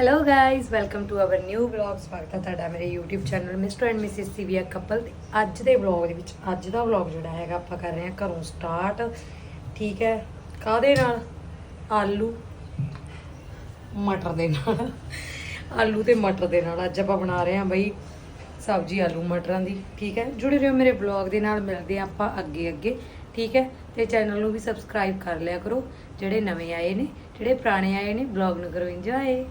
Hello guys welcome to our new vlog ਸਵਾਗਤ ਹੈ ਤੁਹਾਡਾ ਮੇਰੇ YouTube channel mister and missus Sivia couple ਤੇ ਅੱਜ ਦੇ ਵਲੌਗ ਦੇ ਵਿੱਚ, ਅੱਜ ਦਾ ਵਲੌਗ ਜਿਹੜਾ ਹੈਗਾ, ਆਪਾਂ ਕਰ ਰਹੇ ਹਾਂ ਘਰੋਂ ਸਟਾਰਟ ਠੀਕ ਹੈ? ਕਾਦੇ ਨਾਲ? ਆਲੂ ਮਟਰ ਦੇ ਨਾਲ। ਆਲੂ ਤੇ ਮਟਰ ਦੇ ਨਾਲ ਅੱਜ ਆਪਾਂ ਬਣਾ ਰਹੇ ਹਾਂ ਬਈ ਸਬਜ਼ੀ ਆਲੂ ਮਟਰਾਂ ਦੀ। ਠੀਕ ਹੈ? ਜੁੜੇ ਰਹੋ ਮੇਰੇ ਵਲੌਗ ਦੇ ਨਾਲ, ਮਿਲਦੇ ਹਾਂ ਆਪਾਂ ਅੱਗੇ ਅੱਗੇ। ਠੀਕ ਹੈ? ਤੇ ਚੈਨਲ ਨੂੰ ਵੀ ਸਬਸਕ੍ਰਾਈਬ ਕਰ ਲਿਆ ਕਰੋ, ਜਿਹੜੇ ਨਵੇਂ ਆਏ ਨੇ, ਜਿਹੜੇ ਪੁਰਾਣੇ ਆਏ ਨੇ ਵਲੌਗ ਨੂੰ ਕਰੋ ਇੰਜੋਏ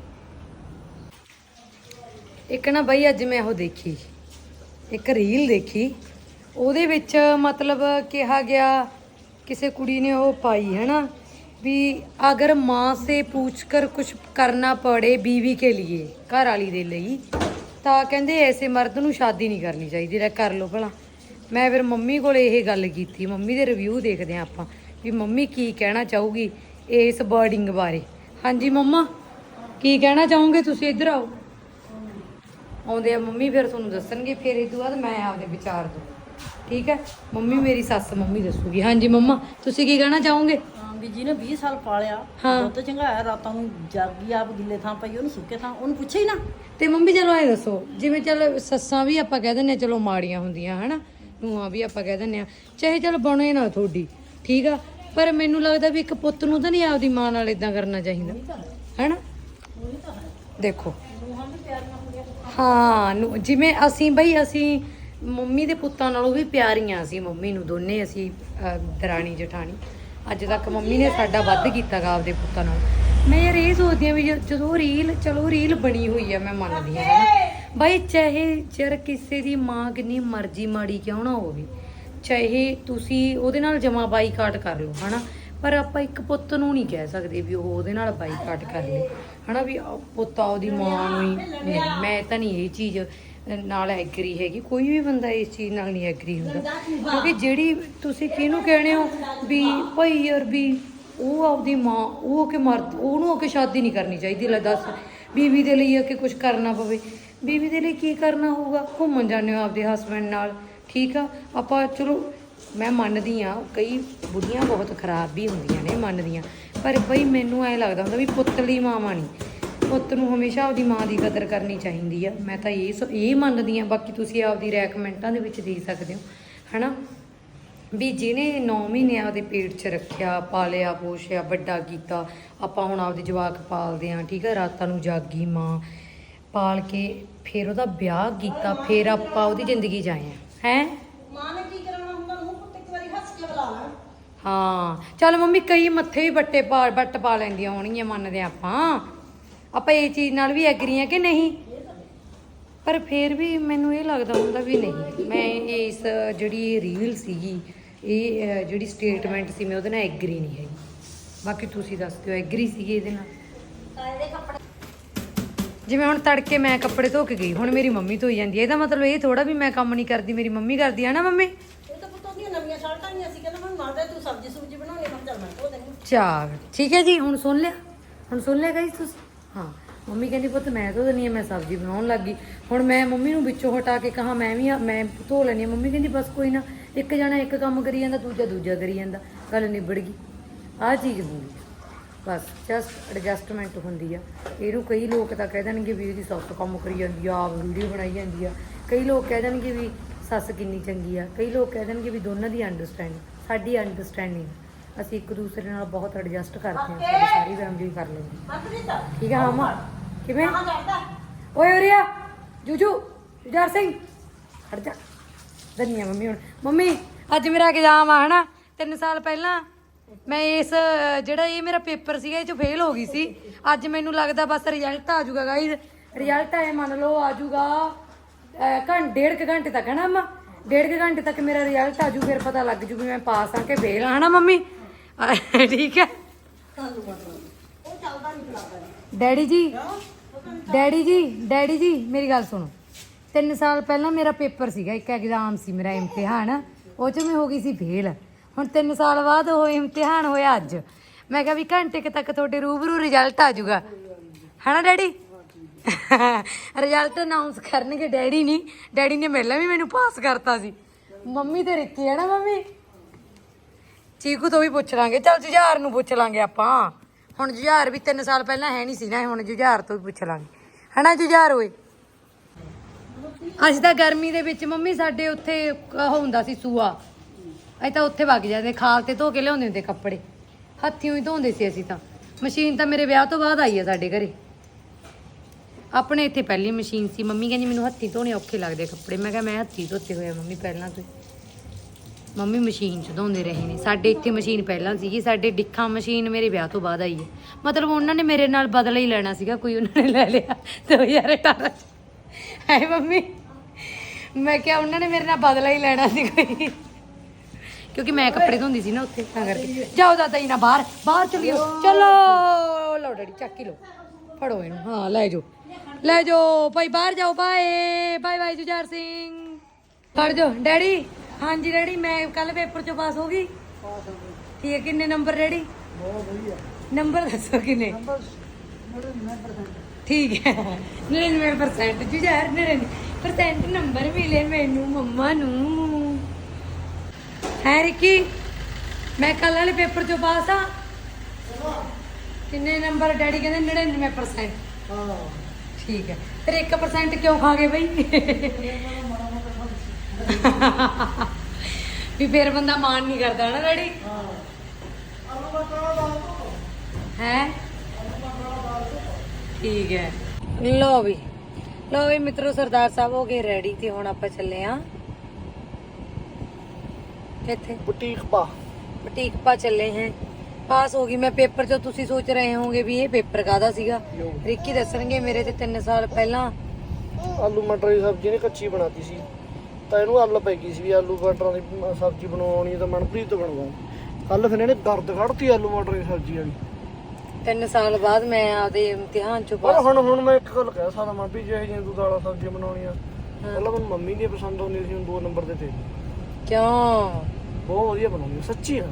ਇੱਕ ਨਾ ਬਾਈ ਅੱਜ ਮੈਂ ਉਹ ਦੇਖੀ, ਇੱਕ ਰੀਲ ਦੇਖੀ। ਉਹਦੇ ਵਿੱਚ ਮਤਲਬ ਕਿਹਾ ਗਿਆ, ਕਿਸੇ ਕੁੜੀ ਨੇ ਉਹ ਪਾਈ ਹੈ ਨਾ ਵੀ ਅਗਰ ਮਾਂ ਸੇ ਪੁੱਛ ਕਰ ਕੁਝ ਕਰਨਾ ਪੜੇ ਬੀਵੀ ਕੇ ਲਈ ਘਰ ਵਾਲੀ ਦੇ ਲਈ, ਤਾਂ ਕਹਿੰਦੇ ਐਸੇ ਮਰਦ ਨੂੰ ਸ਼ਾਦੀ ਨਹੀਂ ਕਰਨੀ ਚਾਹੀਦੀ, ਲੈ ਕਰ ਲੋ ਭਲਾ। ਮੈਂ ਫਿਰ ਮੰਮੀ ਕੋਲ ਇਹ ਗੱਲ ਕੀਤੀ, ਮੰਮੀ ਦੇ ਰਿਵਿਊ ਦੇਖਦੇ ਆ ਆਪਾਂ, ਵੀ ਮੰਮੀ ਕੀ ਕਹਿਣਾ ਚਾਹੂਗੀ ਇਸ ਬਰਡਿੰਗ ਬਾਰੇ। ਹਾਂਜੀ ਮੰਮਾ, ਕੀ ਕਹਿਣਾ ਚਾਹੋਗੇ ਤੁਸੀਂ ਇੱਧਰ ਆਓ। ਆਉਂਦੇ ਆ ਮੰਮੀ ਫਿਰ ਤੁਹਾਨੂੰ ਦੱਸਣਗੇ ਫਿਰ ਇਹ ਤੋਂ ਬਾਅਦ ਮੈਂ ਆਪਦੇ ਵਿਚਾਰ ਦੂੰ ਠੀਕ ਹੈ? ਮੰਮੀ ਮੇਰੀ ਸੱਸ ਮੰਮੀ ਦੱਸੂਗੀ। ਹਾਂਜੀ ਮੰਮਾ ਤੁਸੀਂ ਕੀ ਕਹਿਣਾ ਚਾਹੋਗੇ? ਵੀ ਜਿਹਨੇ 20 ਸਾਲ ਪਾਲਿਆ ਹਾਂ। ਦੁੱਧ ਚੰਗਾਇਆ ਰਾਤਾਂ ਨੂੰ ਜਾਗੀ ਆਪ ਗਿੱਲੇ ਥਾਂ ਪਈ ਉਹਨੂੰ ਸੁੱਕੇ ਥਾਂ ਉਹਨੂੰ ਪੁੱਛੇ ਹੀ ਨਾ। ਤੇ ਮੰਮੀ ਚਲੋ ਇਹ ਦੱਸੋ ਜਿਵੇਂ ਚਲ ਸੱਸਾਂ ਵੀ ਆਪਾਂ ਕਹਿ ਦਿੰਨੇ ਚਲੋ ਮਾੜੀਆਂ ਹੁੰਦੀਆਂ ਹਨਾ? ਨੂੰਹਾਂ ਵੀ ਆਪਾਂ ਕਹਿ ਦਿੰਨੇ ਆ ਚਾਹੇ ਚਲ ਬਣੇ ਨਾ ਤੁਹਾਡੀ ਠੀਕ ਆ? ਪਰ ਮੈਨੂੰ ਲੱਗਦਾ ਵੀ ਇੱਕ ਪੁੱਤ ਨੂੰ ਤਾਂ ਨਹੀਂ ਆਪਦੀ ਮਾਂ ਨਾਲ ਇਦਾਂ ਕਰਨਾ ਚਾਹੀਦਾ ਹਨਾ? ਦੇਖੋ। ਹਾਂ ਨੂੰ- ਜਿਵੇਂ ਅਸੀਂ ਬਈ ਅਸੀਂ ਮੰਮੀ ਦੇ ਪੁੱਤਾਂ ਨਾਲੋਂ ਵੀ ਪਿਆਰੀਆਂ ਸੀ ਮੰਮੀ ਨੂੰ ਦੋਨੇ ਅਸੀਂ ਅਹ, ਦਰਾਣੀ ਜਠਾਣੀ। ਅੱਜ ਤੱਕ ਮੰਮੀ ਨੇ ਸਾਡਾ ਵੱਧ ਕੀਤਾ ਗਾ ਆਪਦੇ ਪੁੱਤਾਂ ਨਾਲ। ਮੈਂ ਯਾਰ ਇਹ ਸੋਚਦੀ ਆ ਵੀ ਜ- ਜਦੋਂ ਰੀਲ ਚਲੋ ਰੀਲ ਬਣੀ ਹੋਈ ਆ ਮੈਂ ਮੰਨਦੀ ਆ ਹਨਾ। ਬਈ ਚਾਹੇ ਜਰ ਕਿਸੇ ਦੀ ਮਾਂ ਕਿੰਨੀ ਮਰਜ਼ੀ ਮਾੜੀ ਕਿਉਂ ਨਾ ਹੋਵੇ ਚਾਹੇ ਤੁਸੀਂ ਉਹਦੇ ਨਾਲ ਜਮਾ ਬਾਈਕਾਟ ਕਰ ਲਓ ਹਨਾ। ਪਰ ਆਪਾਂ ਇੱਕ ਪੁੱਤ ਨੂੰ ਨਹੀਂ ਕਹਿ ਸਕਦੇ ਵੀ ਉਹ ਉਹਦੇ ਨਾਲ ਬਾਈਕਾਟ ਕਰ ਲੇ। ਹਨਾ ਵੀ ਪੁੱਤਾ ਉਹਦੀ ਮਾਂ ਨੂੰ ਹੀ ਮੈਂ ਤਾਂ ਨਹੀਂ ਇਹ ਚੀਜ਼ ਨਾਲ ਐਗਰੀ ਹੈਗੀ। ਕੋਈ ਵੀ ਬੰਦਾ ਇਸ ਚੀਜ਼ ਨਾਲ ਨਹੀਂ ਐਗਰੀ ਹੁੰਦਾ। ਕਿਉਂਕਿ ਜਿਹੜੀ ਤੁਸੀਂ ਕਿਹਨੂੰ ਕਹਿਣੇ ਹੋ ਵੀ ਭਾਈ ਯਾਰ ਵੀ ਉਹ ਆਪਦੀ ਮਾਂ, ਉਹ ਕਿ ਮਰਦ ਉਹਨੂੰ ਆ ਕੇ ਸ਼ਾਦੀ ਨਹੀਂ ਕਰਨੀ ਚਾਹੀਦੀ, ਲੈ ਦੱਸ ਬੀਵੀ ਦੇ ਲਈ ਆ ਕਿ ਕੁਝ ਕਰਨਾ ਪਵੇ। ਬੀਵੀ ਦੇ ਲਈ ਕੀ ਕਰਨਾ ਹੋਊਗਾ? ਘੁੰਮਣ ਜਾਂਦੇ ਹੋ ਆਪਦੇ ਹਸਬੰਡ ਨਾਲ, ਠੀਕ ਆ? ਆਪਾਂ ਚਲੋ ਮੈਂ ਮੰਨਦੀ ਆ ਕਈ ਬੁੜੀਆਂ ਬਹੁਤ ਖਰਾਬ ਵੀ ਹੁੰਦੀਆਂ ਨੇ, ਮੰਨਦੀਆਂ। ਪਰ ਬਈ ਮੈਨੂੰ ਐ ਲੱਗਦਾ ਹੁੰਦਾ ਵੀ ਪੁੱਤ ਲਈ ਮਾਵਾਂ ਨਹੀਂ ਪੁੱਤ ਨੂੰ ਹਮੇਸ਼ਾ ਆਪਦੀ ਮਾਂ ਦੀ ਕਦਰ ਕਰਨੀ ਚਾਹੀਦੀ ਆ। ਮੈਂ ਤਾਂ ਇਹ ਸ- ਇਹ ਮੰਨਦੀ ਆ ਬਾਕੀ ਤੁਸੀਂ ਆਪਦੀ ਰਾਏ ਕਮੈਂਟਾਂ ਦੇ ਵਿੱਚ ਦੇ ਸਕਦੇ ਹੋ, ਹਨਾ? ਵੀ ਜਿਹਨੇ 9 ਮਹੀਨੇ ਆਪਦੇ ਪੇਟ 'ਚ ਰੱਖਿਆ, ਪਾਲਿਆ, ਪੋਸ਼ਿਆ, ਵੱਡਾ ਕੀਤਾ, ਆਪਾਂ ਹੁਣ ਆਪਦੇ ਜਵਾਕ ਪਾਲਦੇ ਆ ਠੀਕ ਹੈ ਰਾਤਾਂ ਨੂੰ ਜਾਗੀ ਮਾਂ, ਪਾਲ ਕੇ ਫਿਰ ਉਹਦਾ ਵਿਆਹ ਕੀਤਾ, ਫਿਰ ਆਪਾਂ ਉਹਦੀ ਜ਼ਿੰਦਗੀ 'ਚ ਆਏ ਆ। ਹੈ? ਮਾਂ ਨੇ ਕੀ ਕਰਨਾ ਹੁੰਦਾ ਮੂੰਹ ਪੁੱਤ ਇੱਕ ਵਾਰੀ ਹੱਸ ਕੇ ਬੁਲਾ ਲੈਣ ਹਾਂ ਚੱਲ ਮੰਮੀ ਕਈ ਮੱਥੇ ਵੀ ਬੱਟੇ ਪਾ ਬੱਟ ਪਾ ਲੈਂਦੀਆਂ ਹੋਣਗੀਆਂ ਮੰਨਦੇ ਆਪਾਂ। ਆਪਾਂ ਇਹ ਚੀਜ਼ ਨਾਲ ਵੀ ਐਗਰੀ ਆ ਕਿ ਨਹੀਂ? ਪਰ ਫਿਰ ਵੀ ਮੈਨੂੰ ਇਹ ਲੱਗਦਾ ਹੁੰਦਾ ਵੀ ਨਹੀਂ। ਮੈਂ ਇਸ ਜਿਹੜੀ ਰੀਲ ਸੀਗੀ ਇਹ ਜਿਹੜੀ ਸਟੇਟਮੈਂਟ ਸੀ ਮੈਂ ਉਹਦੇ ਨਾਲ ਐਗਰੀ ਨਹੀਂ ਹੈਗੀ। ਬਾਕੀ ਤੁਸੀਂ ਦੱਸ ਦਿਓ ਐਗਰੀ ਸੀਗੀ ਇਹਦੇ ਨਾਲ? ਜਿਵੇਂ ਹੁਣ ਤੜਕੇ ਮੈਂ ਕੱਪੜੇ ਧੋ ਕੇ ਗਈ ਹੁਣ ਮੇਰੀ ਮੰਮੀ ਧੋਈ ਜਾਂਦੀ ਹੈ। ਇਹਦਾ ਮਤਲਬ ਇਹ ਥੋੜਾ ਵੀ ਮੈਂ ਕੰਮ ਨਹੀਂ ਕਰਦੀ ਮੇਰੀ ਮੰਮੀ ਕਰਦੀ ਆ ਨਾ ਮੰਮੀ ਇਹ ਤਾਂ ਪੁੱਤ ਉਹਦੀਆਂ ਨਵੀਆਂ ਸ਼ਰਟਾਂ ਨਹੀਂ ਸੀ ਕਹਿੰਦਾ ਮੈਂ ਮਾਤਾ ਤੂੰ ਸਬਜ਼ੀ ਸੁਬਜ਼ੀ ਬਣਾਉਣੀ ਮੈਂ ਚੱਲ ਮੈਂ ਧੋ ਦੇਣੀ ਚਾਰ ਠੀਕ ਹੈ ਜੀ, ਹੁਣ ਸੁਣ ਲਿਆ, ਹੁਣ ਸੁਣ ਲਿਆ ਗਾਈਸ ਤੁਸੀਂ? ਹਾਂ, ਮੰਮੀ ਕਹਿੰਦੀ ਪੁੱਤ ਮੈਂ ਧੋ ਦਨੀ ਆ ਮੈਂ ਸਬਜ਼ੀ ਬਣਾਉਣ ਲੱਗੀ ਹੁਣ ਮੈਂ ਮੰਮੀ ਨੂੰ ਵਿੱਚੋਂ ਹਟਾ ਕੇ ਕਹਾ, ਮੈਂ ਵੀ ਮੈਂ ਧੋ ਲੈਣੀ ਆ ਮੰਮੀ ਕਹਿੰਦੀ ਬਸ ਕੋਈ ਨਾ, ਇੱਕ ਜਣਾ ਇੱਕ ਕੰਮ ਕਰੀ ਜਾਂਦਾ, ਦੂਜਾ ਦੂਜਾ ਕਰੀ ਜਾਂਦਾ, ਗੱਲ ਨਿਬੜ ਗਈ। ਆਹ ਚੀਜ਼ ਹੁੰਦੀ ਬਸ ਜਸਟ ਐਡਜਸਟਮੈਂਟ ਹੁੰਦੀ ਆ। ਇਹਨੂੰ ਕਈ ਲੋਕ ਤਾਂ ਕਹਿ ਦੇਣਗੇ ਵੀ ਇਹਦੀ ਸੱਸ ਕੰਮ ਕਰੀ ਜਾਂਦੀ ਆ ਆਪ ਵੀਡੀਓ ਬਣਾਈ ਜਾਂਦੀ ਆ। ਕਈ ਲੋਕ ਕਹਿ ਦੇਣਗੇ ਵੀ ਸੱਸ ਕਿੰਨੀ ਚੰਗੀ ਆ। ਕਈ ਲੋਕ ਕਹਿ ਦੇਣਗੇ ਵੀ ਦੋਨਾਂ ਦੀ ਅੰਡਰਸਟੈਂਡਿੰਗ ਸਾਡੀ ਅੰਡਰਸਟੈਂਡਿੰਗ ਅਸੀਂ ਇੱਕ ਦੂਸਰੇ ਨਾਲ ਬਹੁਤ ਐਡਜਸਟ ਕਰਦੇ ਹਾਂ ਸਾਰੀ ਫੈਮਿਲੀ ਕਰ ਲੈਂਦੀ ਠੀਕ ਹੈ ਹਾਂ ਮਾਂ ਕਿਵੇਂ ਓਏ ਉਰੀਆ ਜੂਜੂ ਜੁਝਾਰ ਸਿੰਘ। ਹਟ ਜਾ। ਧੰਨੀਆ ਮੰਮੀ ਹੁਣ। ਮੰਮੀ ਅੱਜ ਮੇਰਾ ਐਗਜ਼ਾਮ ਆ ਹਨਾ? 3 ਸਾਲ ਪਹਿਲਾਂ ਮੈਂ ਇਸ ਜਿਹੜਾ ਇਹ ਮੇਰਾ ਪੇਪਰ ਸੀਗਾ ਇਹ ਚ ਫੇਲ ਹੋ ਗਈ ਸੀ। ਅੱਜ ਮੈਨੂੰ ਲੱਗਦਾ ਬਸ ਰਿਜ਼ਲਟ ਆ ਜਾਊਗਾ ਗਾਈਜ਼ ਰਿਜ਼ਲਟ ਐ ਮੰਨ ਲਓ ਆ ਜਾਊਗਾ। ਘੰਟੇ ਡੇਢ ਕੁ ਘੰਟੇ ਤੱਕ, ਹਨਾ ਅੰਮਾ? ਡੇਢ ਕੁ ਘੰਟੇ ਤੱਕ ਮੇਰਾ ਰਿਜ਼ਲਟ ਆ ਜੂ, ਫਿਰ ਪਤਾ ਲੱਗ ਜੂ ਵੀ ਮੈਂ ਪਾਸ ਆ ਕਿ ਫੇਲ ਆ, ਹਨਾ ਮੰਮੀ? ਠੀਕ ਹੈ। ਡੈਡੀ ਜੀ ਡੈਡੀ ਜੀ ਡੈਡੀ ਜੀ, ਮੇਰੀ ਗੱਲ ਸੁਣੋ। 3 ਸਾਲ ਪਹਿਲਾਂ ਮੇਰਾ ਪੇਪਰ ਸੀਗਾ, ਇੱਕ ਐਗਜ਼ਾਮ ਸੀ ਮੇਰਾ ਇਮਤਿਹਾਨ। ਉਹ ਚ ਮੈਂ ਹੋ ਗਈ ਸੀ ਫੇਲ ਹੁਣ 3 ਸਾਲ ਬਾਅਦ ਉਹ ਇਮਤਿਹਾਨ ਹੋਇਆ ਅੱਜ। ਮੈਂ ਕਿਹਾ ਵੀ ਘੰਟੇ ਕੁ ਤੱਕ ਤੁਹਾਡੇ ਰੂਬਰੂ ਰਿਜ਼ਲਟ ਆ ਜਾਊਗਾ ਹਨਾ ਡੈਡੀ? ਰਿਜ਼ਲਟ ਅਨਾਉਂਸ ਕਰਨਗੇ, ਡੈਡੀ ਨਹੀਂ ਡੈਡੀ ਨੇ ਪਹਿਲਾਂ ਵੀ ਮੈਨੂੰ ਪਾਸ ਕਰਤਾ ਸੀ। ਮੰਮੀ ਤੇ ਰਿੱਕੀ ਹੈ ਨਾ ਮੰਮੀ? ਚੀਕੂ ਤੋਂ ਵੀ ਪੁੱਛ ਲਾਂਗੇ। ਚੱਲ ਜੁਝਾਰ ਨੂੰ ਪੁੱਛ ਲਾਂਗੇ ਆਪਾਂ। ਹੁਣ ਜੁਝਾਰ ਵੀ 3 ਸਾਲ ਪਹਿਲਾਂ ਹੈ ਨਹੀਂ ਸੀ ਨਾ, ਹੁਣ ਜੁਝਾਰ ਤੋਂ ਵੀ ਪੁੱਛ ਲਾਂਗੇ। ਹਨਾ ਜੁਝਾਰ ਓਏ? ਅੱਜ ਤਾਂ ਗਰਮੀ ਦੇ ਵਿੱਚ ਮੰਮੀ ਸਾਡੇ ਉੱਥੇ ਉਹ ਹੁੰਦਾ ਸੀ ਸੂਆ। ਅਸੀਂ ਤਾਂ ਉੱਥੇ ਵਗ ਜਾਂਦੇ, ਖਾਲ ਤੇ ਧੋ ਕੇ ਲਿਆਉਂਦੇ ਹੁੰਦੇ ਕੱਪੜੇ। ਹੱਥੀਂ ਹੀ ਧੋਂਦੇ ਸੀ ਅਸੀਂ ਤਾਂ। ਮਸ਼ੀਨ ਤਾਂ ਮੇਰੇ ਵਿਆਹ ਤੋਂ ਬਾਅਦ ਆਈ ਆ ਸਾਡੇ ਘਰੇ। ਆਪਣੇ ਇੱਥੇ ਪਹਿਲੀ ਮਸ਼ੀਨ ਸੀ। ਮੰਮੀ ਕਹਿੰਦੀ, ਮੈਨੂੰ ਹੱਥੀਂ ਧੋਣੇ ਔਖੇ ਲੱਗਦੇ ਕੱਪੜੇ। ਮੈਂ ਕਿਹਾ, ਮੈਂ ਹੱਥੀਂ ਧੋਤੇ ਹੋਏ ਆ ਮੰਮੀ, ਪਹਿਲਾਂ ਤੋਂ ਮੰਮੀ ਮਸ਼ੀਨ 'ਚ ਧੋਂਦੇ ਰਹੇ ਨੇ। ਸਾਡੇ ਇੱਥੇ ਮਸ਼ੀਨ ਪਹਿਲਾਂ ਸੀਗੀ। ਸਾਡੇ ਡਿੱਖਾਂ ਮਸ਼ੀਨ ਮੇਰੇ ਵਿਆਹ ਤੋਂ ਬਾਅਦ ਆਈ ਹੈ। ਮਤਲਬ ਉਹਨਾਂ ਨੇ ਮੇਰੇ ਨਾਲ ਬਦਲਾ ਹੀ ਲੈਣਾ ਸੀਗਾ। ਕੋਈ ਉਹਨਾਂ ਨੇ ਲੈ ਲਿਆ। 2018 'ਚ। ਹੈ ਮੰਮੀ? ਮੈਂ ਕਿਹਾ, ਉਹਨਾਂ ਨੇ ਮੇਰੇ ਨਾਲ ਬਦਲਾ ਹੀ ਲੈਣਾ ਸੀ ਕੋਈ। ਕਿਉਂਕਿ ਮੈਂ ਕੱਪੜੇ ਧੋਂਦੀ ਸੀ ਨਾ ਉੱਥੇ, ਤਾਂ ਕਰਕੇ। ਜਾਓ ਦਾਦਾ ਜੀ ਨਾ ਬਾਹਰ। ਬਾਹਰ ਚਲਿਓ ਚਲੋ, ਲਓ ਡੈਡੀ, ਚੱਕ ਹੀ ਲਓ। ਫੜੋ ਇਹਨੂੰ। ਹਾਂ ਲੈ ਜਾਓ। ਲੈ ਜਾਓ। ਭਾਈ ਬਾਹਰ ਜਾਓ। Bye. Bye bye Jujhar Singh. ਫੜ ਜਾਓ। ਡੈਡੀ? ਹਾਂਜੀ ਡੈਡੀ ਮੈਂ ਕੱਲ ਪੇਪਰ ਚੋਂ ਪਾਸ ਹੋ ਗਈ। ਠੀਕ ਹੈ ਕਿੰਨੇ ਨੰਬਰ ਡੈਡੀ? ਨੰਬਰ ਦੱਸੋ ਕਿੰਨੇ? ਠੀਕ ਹੈ। 99% ਜੁਝਾਰ 99% ਨੰਬਰ ਮਿਲੇ ਮੈਨੂੰ ਮੰਮਾ ਨੂੰ। ਹੈ ਰਿੱਕੀ? ਮੈਂ ਕੱਲ ਵਾਲੇ ਪੇਪਰ ਚੋਂ ਪਾਸ ਆ। ਕਿੰਨੇ ਨੰਬਰ ਡੈਡੀ ਕਹਿੰਦੇ 99% ਹਾਂ ਠੀਕ ਹੈ। ਫਿਰ 1% ਕਿਉਂ ਖਾ ਗਏ ਬਈ? ਵੀ ਫਿਰ ਬੰਦਾ ਮਾਨ ਨਹੀਂ ਕਰਦਾ ਨਾ ਡੈਡੀ? ਹੈ? ਠੀਕ ਹੈ। ਲੋ ਵੀ ਲੋ ਵੀ ਮਿੱਤਰੋ ਸਰਦਾਰ ਸਾਹਿਬ ਹੋ ਗਏ ਰੈਡੀ ਤੇ ਹੁਣ ਆਪਾਂ ਚੱਲੇ ਆ। ਕਿੱਥੇ ਬੁਟੀਕ ਪਾ। ਬੁਟੀਕ ਪਾ ਚੱਲੇ हैं ਪਾਸ ਹੋ ਗਈ। ਮੈਂ ਪੇਪਰ ਚੋਂ ਤੁਸੀਂ ਸੋਚ ਰਹੇ ਹੋਵੋਗੇ ਵੀ ਇਹ ਪੇਪਰ ਕਾਦਾ ਸੀਗਾ? ਰਿੱਕੀ ਦੱਸਣਗੇ ਮੇਰੇ ਤੇ 3 ਸਾਲ ਪਹਿਲਾਂ। ਆਲੂ ਮਟਰ ਦੀ ਸਬਜ਼ੀ ਨੇ ਕੱਚੀ ਬਣਾਤੀ ਸੀ। ਤਾਂ ਇਹਨੂੰ ਅੱਲ ਪੈ ਗਈ ਸੀ ਵੀ ਆਲੂ ਮਟਰਾਂ ਦੀ ਸਬਜ਼ੀ ਬਣਾਉਣੀ ਤਾਂ ਮਨਪ੍ਰੀਤ ਤੋਂ ਬਣਵਾ ਕੱਲ ਫਿਰ ਇਹਨੇ ਦਰਦ ਕੱਢਤੀ ਆਲੂ ਮਟਰ ਦੀ ਸਬਜ਼ੀ ਵਾਲੀ। 3 ਸਾਲ ਬਾਅਦ ਮੈਂ ਆਪਦੇ ਇਮਤਿਹਾਨ ਚੋਂ ਪਾਸ ਹੁਣ ਹੁਣ ਮੈਂ ਇੱਕ ਗੱਲ ਕਹਿ ਸਕਦਾ ਮਨਪ੍ਰੀਤ ਜਿਹੇ ਜਿਹੇ ਤੂੰ ਦਾਲਾਂ ਸਬਜ਼ੀਆਂ ਬਣਾਉਣੀਆਂ ਪਹਿਲਾਂ ਮੈਨੂੰ ਮੰਮੀ ਨਹੀਂ ਪਸੰਦ ਆਉਂਦੀ ਸੀ ਹੁਣ ਦੋ ਨੰਬਰ ਦੇ ਤੇ। ਕਿਉਂ? ਬਹੁਤ ਵਧੀਆ ਬਣਾਉਂਦੀ ਆ, ਸੱਚੀ ਆ।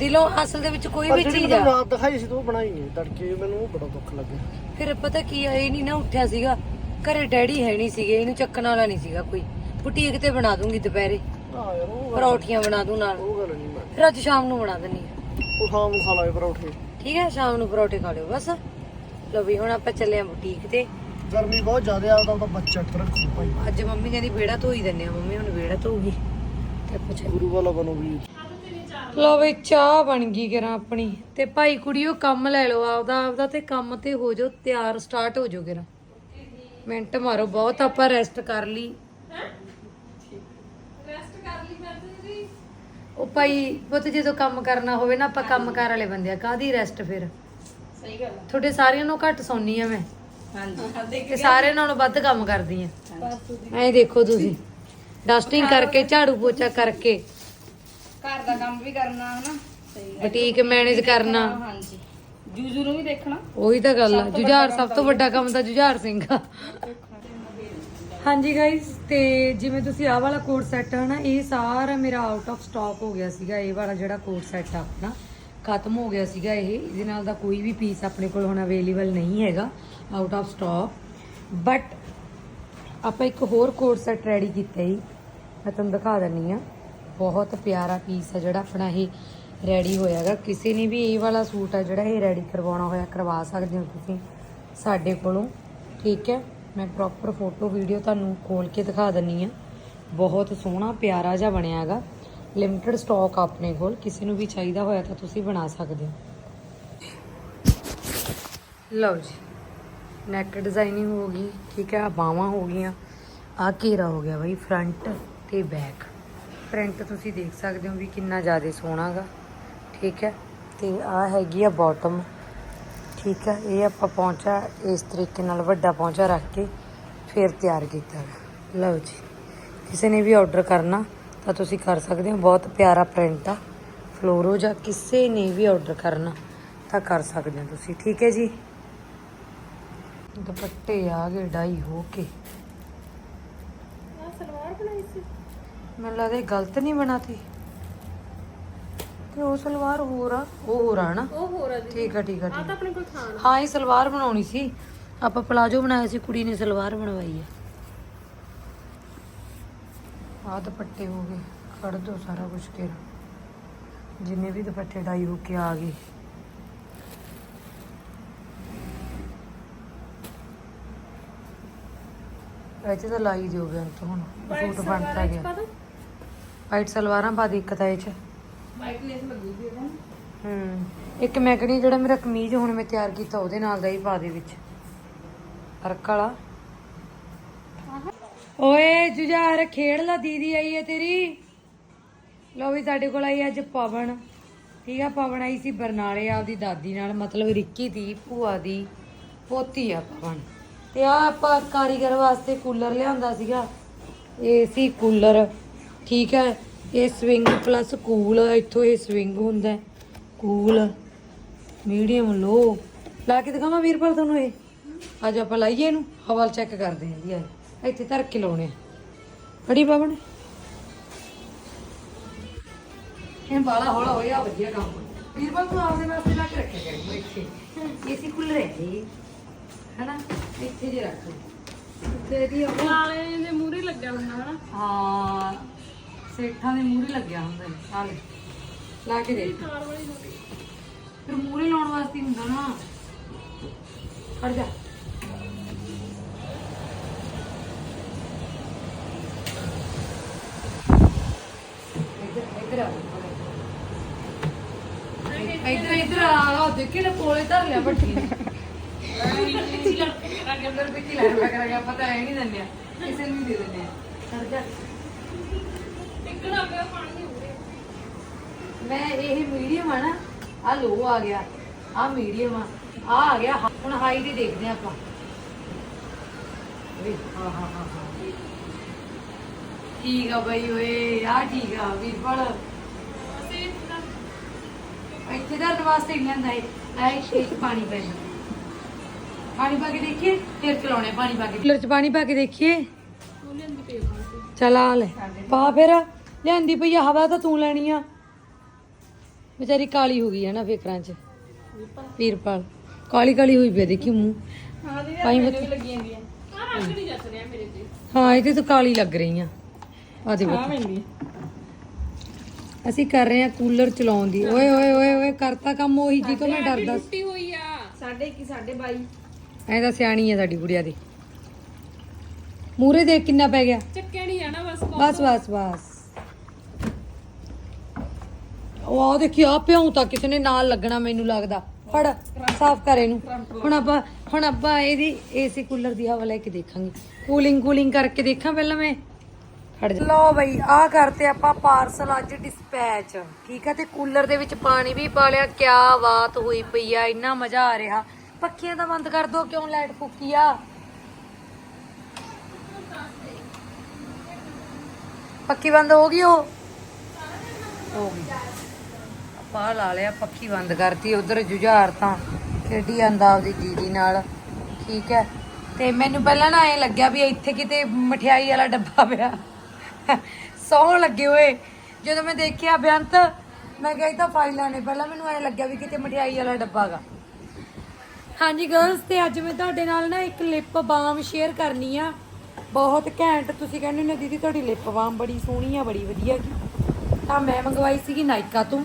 ਦਿਲੋਂ ਅਸਲ ਦੇ ਵਿੱਚ ਕੋਈ ਵੀ ਚੀਜ਼ ਆ। ਰਾਤ ਦਿਖਾਈ ਸੀ ਤੂੰ ਬਣਾਈ ਨਹੀਂ ਤੜਕੇ ਮੈਨੂੰ ਬੜਾ ਦੁੱਖ ਲੱਗਿਆ। ਫਿਰ ਪਤਾ ਕੀ ਆ ਇਹ ਨਹੀਂ ਨਾ ਉੱਠਿਆ ਸੀਗਾ। ਘਰੇ ਡੈਡੀ ਹੈ ਨਹੀਂ ਸੀਗੇ ਇਹਨੂੰ ਚੱਕਣ ਵਾਲਾ ਨਹੀਂ ਸੀਗਾ ਕੋਈ। ਬੁਟੀਕ ਤੇ ਬਣਾ ਦੂੰਗੀ ਦੁਪਹਿਰੇ। ਆ ਯਾਰ ਉਹ ਗੱਲ- ਪਰੌਠੀਆਂ ਬਣਾ ਦੂੰ ਨਾਲ। ਉਹ ਗੱਲ ਨਹੀਂ ਮੈਂ। ਫਿਰ ਅੱਜ ਸ਼ਾਮ ਨੂੰ ਬਣਾ ਦਿੰਨੀ ਆ। ਉਹ ਸ਼ਾਮ ਨੂੰ ਖਾ ਲਾਏ ਪਰੌਠੇ। ਠੀਕ ਹੈ ਸ਼ਾਮ ਨੂੰ ਪਰੌਠੇ ਖਾ ਲਿਓ ਬਸ। ਲਓ ਵੀ ਹੁਣ ਆਪਾਂ ਚੱਲੇ ਆ ਬੁਟੀਕ ਤੇ। ਗਰਮੀ ਬਹੁਤ ਜ਼ਿਆਦਾ ਆ ਤਾਂ ਉਹਦਾ ਬੱਚਾ ਰੱਖੂ ਭਾਈ। ਅੱਜ ਮੰਮੀ ਕਹਿੰਦੀ ਵਿਹੜਾ ਧੋ ਹੀ ਦਿੰਨੇ ਆ ਮੰਮੀ ਹੁਣ ਵਿਹੜਾ ਧੋਊਗੀ। ਤੇ ਆਪਾਂ ਚੱਲ ਗੁਰੂ ਵਾਲਾ ਬਣੋ ਵੀ ਲੋ ਵੀ ਚਾਹ ਬਣ ਗਈ ਕਰਾਂ ਆਪਣੀ। ਤੇ ਭਾਈ ਕੁੜੀਓ ਕੰਮ ਲੈ ਲਓ ਆਪਦਾ ਆਪਦਾ ਤੇ ਕੰਮ ਤੇ ਹੋ ਜਾਓ ਤਿਆਰ ਸਟਾਰਟ ਹੋ ਜਾਓ ਕਰਾਂ ਮਿੰਟ ਮਾਰੋ ਬਹੁਤ ਆਪਾਂ ਰੈਸਟ ਕਰ ਲਈ। ਉਹ ਭਾਈ ਪੁੱਤ ਜਦੋਂ ਕੰਮ ਕਰਨਾ ਹੋਵੇ ਨਾ ਆਪਾਂ ਕੰਮ ਕਰ ਵਾਲੇ ਬੰਦੇ ਆ ਕਾਦੀ ਰੈਸਟ ਫਿਰ? ਸਹੀ ਗੱਲ ਤੁਹਾਡੇ ਸਾਰਿਆਂ ਨੂੰ ਘੱਟ ਸੌਣੀ ਆ ਮੈਂ। ਹਾਂਜੀ। ਤੇ ਸਾਰਿਆਂ ਨਾਲੋਂ ਵੱਧ ਕੰਮ ਕਰਦੀ ਆ। ਐਂ ਦੇਖੋ ਤੁਸੀਂ। ਡਸਟਿੰਗ ਕਰਕੇ ਝਾੜੂ ਪੋਚਾ ਕਰਕੇ ਘਰ ਦਾ ਕੰਮ ਵੀ ਕਰਨਾ ਹਨਾ? ਸਹੀ ਬੁਟੀਕ ਮੈਨੇਜ ਕਰਨਾ। ਹਾਂਜੀ। ਜੂਜੂ ਨੂੰ ਵੀ ਦੇਖਣਾ। ਉਹੀ ਤਾਂ ਗੱਲ ਆ। ਜੁਝਾਰ ਸਭ ਤੋਂ ਵੱਡਾ ਕੰਮ ਤਾਂ ਜੁਝਾਰ ਸਿੰਘ ਆ। ਹਾਂਜੀ ਗਾਇਸ ਤੇ ਜਿਵੇਂ ਤੁਸੀਂ ਆਹ ਵਾਲਾ ਕੋਟ ਸੈੱਟ ਹੈ ਨਾ ਇਹ ਸਾਰਾ ਮੇਰਾ ਆਊਟ ਆਫ ਸਟਾਕ ਹੋ ਗਿਆ ਸੀਗਾ ਇਹ ਵਾਲਾ ਜਿਹੜਾ ਕੋਟ ਸੈੱਟ ਆ ਆਪਣਾ ਖਤਮ ਹੋ ਗਿਆ ਸੀਗਾ ਇਹ। ਇਹਦੇ ਨਾਲ ਦਾ ਕੋਈ ਵੀ ਪੀਸ ਆਪਣੇ ਕੋਲ ਹੁਣ ਅਵੇਲੇਬਲ ਨਹੀਂ ਹੈਗਾ ਆਊਟ ਆਫ ਸਟਾਕ ਬਟ ਆਪਾਂ ਇੱਕ ਹੋਰ ਕੋਟ ਸੈੱਟ ਰੈਡੀ ਕੀਤਾ ਜੀ। ਮੈਂ ਤੁਹਾਨੂੰ ਦਿਖਾ ਦਿੰਨੀ ਆ ਬਹੁਤ ਪਿਆਰਾ ਪੀਸ ਹੈ ਜਿਹੜਾ ਆਪਣਾ ਇਹ ਰੈਡੀ ਹੋਇਆਗਾ ਕਿਸੇ ਨੇ ਵੀ ਇਹ ਵਾਲਾ ਸੂਟ ਆ ਜਿਹੜਾ ਇਹ ਰੈਡੀ ਕਰਵਾਉਣਾ ਹੋਇਆ, ਕਰਵਾ ਸਕਦੇ ਹੋ ਤੁਸੀਂ ਸਾਡੇ ਕੋਲੋਂ। ਠੀਕ ਹੈ? ਮੈਂ ਪ੍ਰੋਪਰ ਫੋਟੋ ਵੀਡੀਓ ਤੁਹਾਨੂੰ ਖੋਲ ਕੇ ਦਿਖਾ ਦਿੰਨੀ ਆ ਬਹੁਤ ਸੋਹਣਾ, ਪਿਆਰਾ ਜਿਹਾ ਬਣਿਆ ਹੈਗਾ। ਲਿਮਟਿਡ ਸਟਾਕ ਆਪਣੇ ਕੋਲ। ਕਿਸੇ ਨੂੰ ਵੀ ਚਾਹੀਦਾ ਹੋਇਆ ਤਾਂ ਤੁਸੀਂ ਬਣਾ ਸਕਦੇ ਹੋ। ਲਓ ਜੀ। ਨੈਕ ਡਿਜ਼ਾਈਨਿੰਗ ਹੋ ਗਈ। ਠੀਕ ਹੈ? ਆ ਬਾਹਾਂ ਹੋ ਗਈਆਂ। ਆ ਘੇਰਾ ਹੋ ਗਿਆ ਬਈ ਫਰੰਟ ਤੇ ਬੈਕ ਪ੍ਰਿੰਟ ਤੁਸੀਂ ਦੇਖ ਸਕਦੇ ਹੋ ਵੀ ਕਿੰਨਾ ਜ਼ਿਆਦਾ ਸੋਹਣਾਗਾ ਠੀਕ ਹੈ? ਤੇ ਆ ਹੈਗੀ ਆ ਬਾਟਮ ਠੀਕ ਹੈ? ਇਹ ਆਪਾਂ ਪਹੁੰਚਾ ਇਸ ਤਰੀਕੇ ਨਾਲ ਵੱਡਾ ਪਹੁੰਚਾ ਰੱਖ ਕੇ ਫਿਰ ਤਿਆਰ ਕੀਤਾ ਗਾ। ਲਓ ਜੀ। ਕਿਸੇ ਨੇ ਵੀ ਆਰਡਰ ਕਰਨਾ ਤਾਂ ਤੁਸੀਂ ਕਰ ਸਕਦੇ ਹੋ। ਬਹੁਤ ਪਿਆਰਾ ਪ੍ਰਿੰਟ ਆ। ਫਲੋਰੋ ਜਾਂ ਕਿਸੇ ਨੇ ਵੀ ਆਰਡਰ ਕਰਨਾ ਤਾਂ ਕਰ ਸਕਦੇ ਹੋ ਤੁਸੀਂ। ਠੀਕ ਹੈ ਜੀ? ਦੁਪੱਟੇ ਆ ਗਏ ਡਾਈ ਹੋ ਕੇ। ਮੈਨੂੰ ਲੱਗਦਾ ਗਲਤ ਨਹੀਂ ਬਣਾਤੀ। ਤੇ ਉਹ ਸਲਵਾਰ ਹੋਰ ਆ। ਉਹ ਹੋਰ ਆ ਨਾ। ਉਹ ਹੋਰ ਆ ਜੀ ਠੀਕ ਆ ਠੀਕ ਆ ਆ ਤਾਂ ਆਪਣੇ ਕੋਲ ਥਾਂ ਹਾਂ ਇਹ ਸਲਵਾਰ ਬਣਾਉਣੀ ਸੀ। ਆਪਾਂ ਪਲਾਜੋ ਬਣਾਇਆ ਸੀ ਕੁੜੀ ਨੇ ਸਲਵਾਰ ਬਣਵਾਈ ਆ। ਆ ਦੁਪੱਟੇ ਹੋ ਗਏ। ਕੱਢ ਦੋ ਸਾਰਾ ਕੁਝ ਕੇਰਾ ਜਿੰਨੇ ਵੀ ਦੁਪੱਟੇ ਡਾਈ ਹੋ ਕੇ ਆ ਗਏ। ਵੈਸੇ ਤਾਂ ਲਾਈ ਦਿਓ ਗਿਆ ਹੁਣ। ਸੂਟ ਬਣਦਾ ਗਿਆ। ਵਾਈਟ ਸਲਵਾਰਾਂ ਪਾ ਦੇ ਇੱਕ ਤਾਂ ਇਹ 'ਚ। ਵਾਈਟ ਲੇਸ ਲੱਗੂਗੀ ਇਹਦਾ ਹੂੰ ਇੱਕ ਮੈਂ ਜਿਹੜਾ ਮੇਰਾ ਕਮੀਜ਼ ਹੁਣ ਮੈਂ ਤਿਆਰ ਕੀਤਾ ਉਹਦੇ ਨਾਲ ਦਾ ਹੀ ਪਾ ਦੇ ਵਿੱਚ। ਅਰਕ ਵਾਲਾ। ਓਏ ਜੁਝਾਰ ਖੇਡ ਲਾ ਦੀਦੀ ਆਈ ਹੈ ਤੇਰੀ। ਲੋ ਵੀ ਸਾਡੇ ਕੋਲ ਆਈ ਅੱਜ ਪਵਨ। ਠੀਕ ਆ ਪਵਨ ਆਈ ਸੀ ਬਰਨਾਲੇ ਆਪਦੀ ਦਾਦੀ ਨਾਲ ਮਤਲਬ ਰਿੱਕੀ ਦੀ ਭੂਆ ਦੀ ਪੋਤੀ ਆ ਪਵਨ। ਤੇ ਆ ਆਪਾਂ ਕਾਰੀਗਰ ਵਾਸਤੇ ਕੂਲਰ ਲਿਆਂਦਾ ਸੀਗਾ। AC cooler. ਠੀਕ ਹੈ ਇਹ ਸਵਿੰਗ ਪਲੱਸ ਕੂਲ ਇੱਥੋਂ ਇਹ ਸਵਿੰਗ ਹੁੰਦਾ ਕੂਲ ਮੀਡੀਅਮ ਲੋ ਲਾ ਕੇ ਦਿਖਾਵਾਂ ਵੀਰਪਾਲ ਤੁਹਾਨੂੰ ਇਹ? ਅੱਜ ਆਪਾਂ ਲਾਈਏ ਇਹਨੂੰ ਹਵਾ ਚੈੱਕ ਕਰਦੇ ਹਾਂ ਜੀ ਅੱਜ ਇੱਥੇ ਧਰ ਕੇ ਲਾਉਣੇ ਆ। ਫੜੀ ਪਵਨ? ਇਹ ਬਾਲਾ ਹੌਲਾ ਹੋਇਆ ਵਧੀਆ ਕੰਮ। ਵੀਰਪਾਲ ਤੂੰ ਆਪਦੇ ਵਾਸਤੇ ਲਾ ਕੇ ਰੱਖਿਆ ਕਰੀ ਇੱਥੇ। ਏਸੀ ਕੂਲਰ ਹੈ ਜੀ ਹਨਾ? ਇੱਥੇ ਜੇ ਰੱਖ ਤੇ ਦੀ ਨਾਲੇ ਦੇ ਮੂਰੇ ਲੱਗਿਆ ਹੁੰਦਾ ਹਨਾ? ਹਾਂ। ਸੇਠਾਂ ਦੇ ਮੂਹਰੇ ਲੱਗਿਆ ਹੁੰਦਾ ਹੈ ਆ ਲੈ ਕੇ ਦੇਖ। ਫਿਰ ਮੂਹਰੇ ਲਾਉਣ ਵਾਸਤੇ ਹੁੰਦਾ ਨਾ। ਖੜ ਜਾ। ਇੱਧਰ ਇੱਧਰ ਆ ਦੇਖੀ ਨਾ ਕੋਲੇ ਧਰ ਲਿਆ ਭੱਠੀ ਨੇ। ਅੰਦਰ ਪਿੱਛੇ ਲੈਣ ਲੱਗ ਰਿਹਾ ਪਤਾ ਹੈ ਨਹੀਂ ਦਿੰਦੇ ਆ। ਕਿਸੇ ਨੂੰ ਦੇ ਦਿੰਦੇ ਆ। ਖੜ ਜਾ। ਮੈਂ ਇਹ ਮੀਡੀਅਮ ਆ ਨਾ ਆ ਲੋ ਆ ਗਿਆ ਆ ਮੀਡੀਅਮ ਆ ਆ ਆ ਗਿਆ ਹੁਣ ਹਾਈ ਦੀ ਦੇਖਦੇ ਆ ਆਪਾਂ। ਵੇ ਹਾਂ ਹਾਂ ਹਾਂ ਹਾਂ। ਠੀਕ ਆ ਬਈ ਓਏ ਆ ਠੀਕ ਆ ਵੀਰਪਾਲ। ਇੱਥੇ ਧਰਨ ਵਾਸਤੇ ਹੀ ਲੈਂਦਾ ਏ ਆ ਇੱਥੇ ਚ ਪਾਣੀ ਪੈ ਜਾਂਦਾ ਪਾਣੀ ਪਾ ਕੇ ਦੇਖੀਏ ਫਿਰ ਚਲਾਉਣੇ ਪਾਣੀ ਪਾ ਕੇ। ਕੂਲਰ ਚ ਪਾਣੀ ਪਾ ਕੇ ਦੇਖੀਏ। ਚਲ ਆ ਲੈ ਪਾ ਫਿਰ। ਲਿਆਂਦੀ ਪਈ ਆ ਹਵਾ ਤਾਂ ਤੂੰ ਲੈਣੀ ਆ। ਵਿਚਾਰੀ ਕਾਲੀ ਹੋ ਗਈ ਹੈ ਨਾ ਫੇਕਰਾਂ ਚ। ਵੀਰਪਾਲ। ਕਾਲੀ ਕਾਲੀ ਹੋਈ ਪਈ ਆ, ਦੇਖੀ ਮੂੰਹ। ਹਾਂ ਦੀ ਪਾਈ ਮੈਨੂੰ ਵੀ ਲੱਗੀ ਜਾਂਦੀ ਆ ਆ ਰੰਗ ਨਹੀਂ ਜੱਸ ਰਿਹਾ ਮੇਰੇ ਤੇ। ਹਾਂ ਇਹਦੇ ਤੋਂ ਕਾਲੀ ਲੱਗ ਰਹੀ ਆ। ਆ ਦੇ ਆ। ਮੈਂਦੀ ਅਸੀਂ ਕਰ ਰਹੇ ਆ ਕੂਲਰ ਚਲਾਉਣ ਦੀ। ਓਏ ਓਏ ਓਏ ਓਏ ਕਰਤਾ ਕੰਮ ਉਹੀ ਜੀ ਤੋਂ ਮੈਂ ਡਰਦਾ। ਸੀ ਟੁੱਟੀ ਹੋਈ ਆ। ਸਾਡੇ ਕੀ ਸਾਡੇ ਬਾਈ। ਐ ਤਾਂ ਸਿਆਣੀ ਆ ਸਾਡੀ ਗੁੜੀਆ ਦੀ। ਮੂਰੇ ਦੇਖ ਕਿੰਨਾ ਪੈ ਗਿਆ। ਚੱਕਿਆ ਨਹੀਂ ਜਾਣਾ ਬਸ ਬਸ ਬਸ ਬਸ। ਉਹ ਆ ਦੇਖੀ ਆ ਪਿਉਂ ਤਾਂ ਕਿਸੇ ਨੇ ਨਾਲ ਲੱਗਣਾ ਮੈਨੂੰ ਲੱਗਦਾ। ਫੜ, ਸਾਫ਼ ਕਰ ਇਹਨੂੰ। ਹੁਣ ਆਪਾਂ ਹੁਣ ਆਪਾਂ ਇਹਦੀ ਏਸੀ ਕੂਲਰ ਦੀ ਹਵਾ ਲੈ ਕੇ ਦੇਖਾਂਗੇ। ਕੂਲਿੰਗ ਕੂਲਿੰਗ ਕਰਕੇ ਦੇਖਾਂ ਪਹਿਲਾਂ ਮੈਂ। ਫੜ ਜਾ। ਲਓ ਬਈ ਆ ਕਰਤੇ ਆਪਾਂ ਪਾਰਸਲ ਅੱਜ ਡਿਸਪੈਚ ਠੀਕ ਆ, ਤੇ ਕੂਲਰ ਦੇ ਵਿੱਚ ਪਾਣੀ ਵੀ ਪਾ ਲਿਆ। ਕਿਆ ਬਾਤ ਹੋਈ ਪਈ ਆ, ਇੰਨਾ ਮਜ਼ਾ ਆ ਰਿਹਾ। ਪੱਖੀਆਂ ਦਾ ਬੰਦ ਕਰ ਦੋ, ਕਿਉਂ ਲਾਈਟ ਫੁੱਕੀ ਆ? ਪੱਕੀ ਬੰਦ ਹੋ ਗਈ ਉਹ? ਹੋ ਗਈ। ਪਾ ਲਾ ਲਿਆ, ਪੱਖੀ ਬੰਦ ਕਰਤੀ, ਉਧਰ ਜੁਝਾਰ ਤਾਂ ਖੇਡੀ ਜਾਂਦਾ ਆਪਦੀ ਦੀਦੀ ਨਾਲ, ਠੀਕ ਹੈ। ਤੇ ਮੈਨੂੰ ਪਹਿਲਾਂ ਨਾ ਐ ਲੱਗਿਆ ਵੀ ਇੱਥੇ ਕਿਤੇ ਮਠਿਆਈ ਵਾਲਾ ਡੱਬਾ ਪਿਆ। ਸੌ ਲੱਗੇ ਹੋਏ। ਜਦੋਂ ਮੈਂ ਦੇਖਿਆ ਬੇਅੰਤ, ਮੈਂ ਕਿਹਾ ਇਹ ਤਾਂ ਫਾਈਲਾਂ ਨੇ, ਪਹਿਲਾਂ ਮੈਨੂੰ ਐ ਲੱਗਿਆ ਵੀ ਕਿਤੇ ਮਠਿਆਈ ਵਾਲਾ ਡੱਬਾ ਗਾ ਹਾਂਜੀ ਗਰਲਸ ਤੇ ਅੱਜ ਮੈਂ ਤੁਹਾਡੇ ਨਾਲ ਨਾ ਇੱਕ ਲਿਪ ਬਾਮ ਸ਼ੇਅਰ ਕਰਨੀ ਆ। ਬਹੁਤ ਘੈਂਟ, ਤੁਸੀਂ ਕਹਿੰਦੇ ਨੇ ਦੀਦੀ ਤੁਹਾਡੀ ਲਿਪ ਬਾਮ ਬੜੀ ਸੋਹਣੀ ਆ, ਬੜੀ ਵਧੀਆ ਗੀ ਤਾਂ ਮੈਂ ਮੰਗਵਾਈ ਸੀਗੀ ਨਾਇਕਾ ਤੋਂ।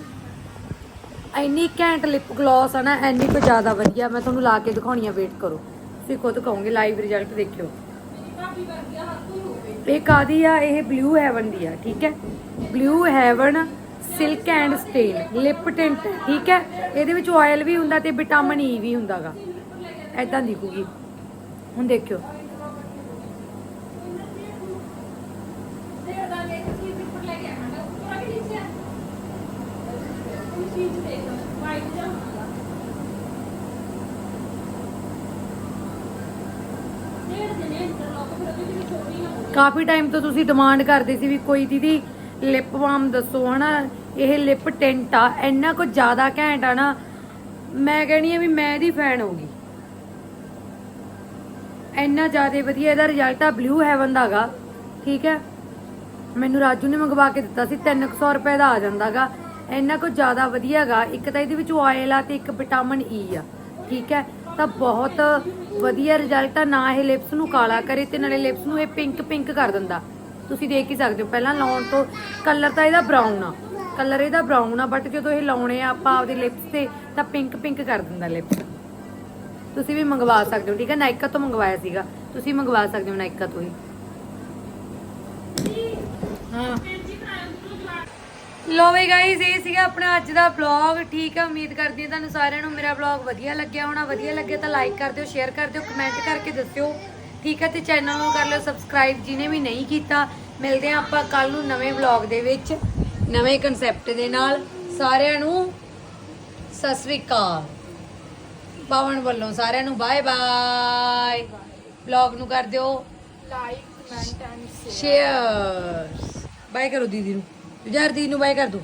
ਇੰਨੀ ਘੈਂਟ ਲਿਪ ਗਲੋਸ ਆ ਨਾ, ਇੰਨੀ ਕੁ ਜ਼ਿਆਦਾ ਵਧੀਆ, ਮੈਂ ਤੁਹਾਨੂੰ ਲਾ ਕੇ ਦਿਖਾਉਣੀ ਆ ਵੇਟ ਕਰੋ। ਤੁਸੀਂ ਖੁਦ ਕਹੋਗੇ ਲਾਈਵ ਰਿਜ਼ਲਟ ਦੇਖਿਓ। ਇਹ ਕਾਦੀ ਆ? ਇਹ ਬਲੂ ਹੈਵਨ ਦੀ ਆ, ਠੀਕ ਹੈ? Blue heaven silk and stain lip tint ਠੀਕ ਹੈ? ਇਹਦੇ ਵਿੱਚ ਆਇਲ ਵੀ ਹੁੰਦਾ ਤੇ ਵਿਟਾਮਿਨ ਈ e ਵੀ ਹੁੰਦਾਗਾ। ਐਦਾਂ ਦਿਖੂਗੀ। ਹੁਣ ਦੇਖਿਓ। ਕਾਫੀ ਟਾਈਮ ਤੋਂ ਤੁਸੀਂ ਡਿਮਾਂਡ ਕਰਦੇ ਸੀ ਵੀ ਕੋਈ ਦੀਦੀ ਲਿਪ ਬਾਮ ਦੱਸੋ, ਹਨਾ? ਇਹ ਲਿਪ ਟਿੰਟ ਆ, ਇੰਨਾ ਕੁ ਜ਼ਿਆਦਾ ਘੈਂਟ ਆ ਨਾ, ਮੈਂ ਕਹਿਣੀ ਆ ਵੀ ਮੈਂ ਇਹਦੀ ਫੈਨ ਹੋ ਗਈ। ਇੰਨਾ ਜ਼ਿਆਦਾ ਵਧੀਆ ਇਹਦਾ ਰਿਜ਼ਲਟ ਆ ਬਲੂ ਹੈਵਨ ਦਾਗਾ ਠੀਕ ਹੈ? ਮੈਨੂੰ ਰਾਜੂ ਨੇ ਮੰਗਵਾ ਕੇ ਦਿੱਤਾ ਸੀ 300 ਰੁਪਏ ਦਾ ਆ ਜਾਂਦਾਗਾ। ਇੰਨਾ ਕੁ ਜ਼ਿਆਦਾ ਵਧੀਆਗਾ ਇੱਕ ਤਾਂ ਇਹਦੇ ਵਿੱਚ ਆਇਲ ਆ ਤੇ ਇੱਕ ਵਿਟਾਮਿਨ ਈ e ਆ। ਠੀਕ ਹੈ? ਤਾਂ ਬਹੁਤ ਵਧੀਆ ਰਿਜ਼ਲਟ ਆ। ਨਾ ਇਹ ਲਿਪਸ ਨੂੰ ਕਾਲਾ ਕਰੇ ਤੇ ਨਾਲੇ ਲਿਪਸ ਨੂੰ ਇਹ ਪਿੰਕ ਪਿੰਕ ਕਰ ਦਿੰਦਾ। ਤੁਸੀਂ ਦੇਖ ਹੀ ਸਕਦੇ ਹੋ। ਪਹਿਲਾਂ ਲਾਉਣ ਤੋਂ ਕਲਰ ਤਾਂ ਇਹਦਾ ਬਰਾਊਨ ਆ। ਕਲਰ ਇਹਦਾ ਬਰਾਊਨ ਆ ਬਟ ਜਦੋਂ ਇਹ ਲਾਉਣੇ ਆ ਆਪਾਂ ਆਪਦੇ ਲਿਪਸ ਤੇ, ਤਾਂ ਪਿੰਕ ਪਿੰਕ ਕਰ ਦਿੰਦਾ ਲਿਪਸ ਤੁਸੀਂ ਵੀ ਮੰਗਵਾ ਸਕਦੇ ਹੋ। ਠੀਕ ਹੈ? ਨਾਇਕਾ ਤੋਂ ਮੰਗਵਾਇਆ ਸੀਗਾ। ਤੁਸੀਂ ਮੰਗਵਾ ਸਕਦੇ ਹੋ ਨਾਇਕਾ ਤੋਂ ਹੀ। ਹਾਂ। ਲੋ ਵੇ ਗਾਇਸ ਇਹ ਸੀਗਾ ਆਪਣਾ ਅੱਜ ਦਾ ਵਲੌਗ ਠੀਕ ਆ ਉਮੀਦ ਕਰਦੀ ਹਾਂ ਤੁਹਾਨੂੰ ਸਾਰਿਆਂ ਨੂੰ ਮੇਰਾ ਵਲੌਗ ਵਧੀਆ ਲੱਗਿਆ ਹੋਣਾ। ਵਧੀਆ ਲੱਗਿਆ ਤਾਂ ਲਾਈਕ ਕਰ ਦਿਓ ਸ਼ੇਅਰ ਕਰ ਦਿਓ ਕਮੈਂਟ ਕਰਕੇ ਦੱਸਿਓ। ਠੀਕ ਹੈ ਤੇ ਚੈਨਲ ਨੂੰ ਕਰ ਲਿਓ ਸਬਸਕ੍ਰਾਈਬ ਜਿਹਨੇ ਵੀ ਨਹੀਂ ਕੀਤਾ ਮਿਲਦੇ ਹਾਂ ਆਪਾਂ ਕੱਲ ਨੂੰ ਨਵੇਂ ਵਲੌਗ ਦੇ ਵਿੱਚ ਨਵੇਂ ਕਨਸੈਪਟ ਦੇ ਨਾਲ। ਸਾਰਿਆਂ ਨੂੰ ਸਤਿ ਸ੍ਰੀ ਅਕਾਲ। ਪਵਨ ਵੱਲੋਂ ਸਾਰਿਆਂ ਨੂੰ ਬਾਏ ਬਾਏ ਵਲੌਗ ਨੂੰ ਕਰ ਦਿਓ। Like comment and share bye ਕਰੋ ਦੀਦੀ ਨੂੰ। ਯਾਰ ਦੀ ਨੂੰ ਬਾਏ ਕਰ ਦੋ।